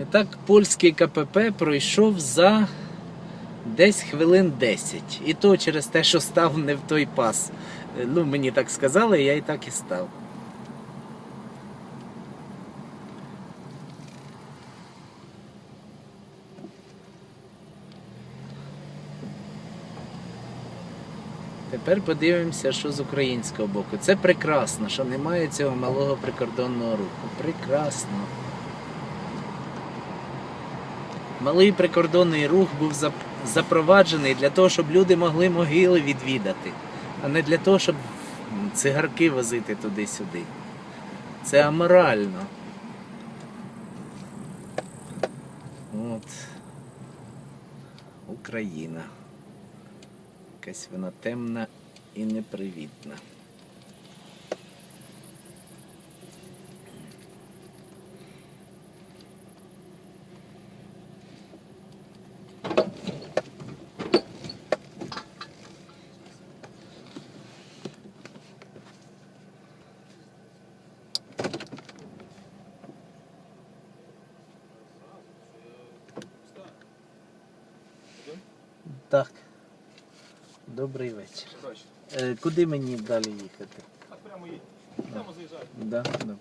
І так, польський КПП пройшов за десь хвилин 10. І то через те, що став не в той пас. Е, Ну, мені так сказали, я і так і став. Тепер подивимося, що з українського боку. Це прекрасно, що немає цього малого прикордонного руху. Прекрасно. Малий прикордонний рух був запроваджений для того, щоб люди могли могили відвідати, а не для того, щоб цигарки возити туди-сюди. Це аморально. От. Україна. Якась вона темна і непривітна. Так. Добрий вечір. Е, куди мені далі їхати? Так прямо їдь. Прямо заїжджай. Да, добре.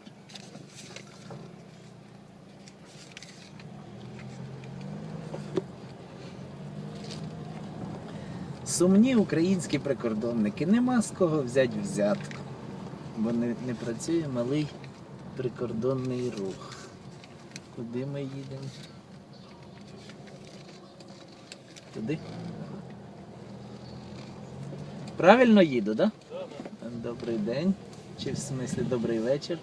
Сумні українські прикордонники, нема з кого взяти взятку, бо не, не працює малий прикордонний рух. Куди ми їдемо? Туди? Правильно їду, так? Да? Добрий день. Чи в смислі добрий вечір?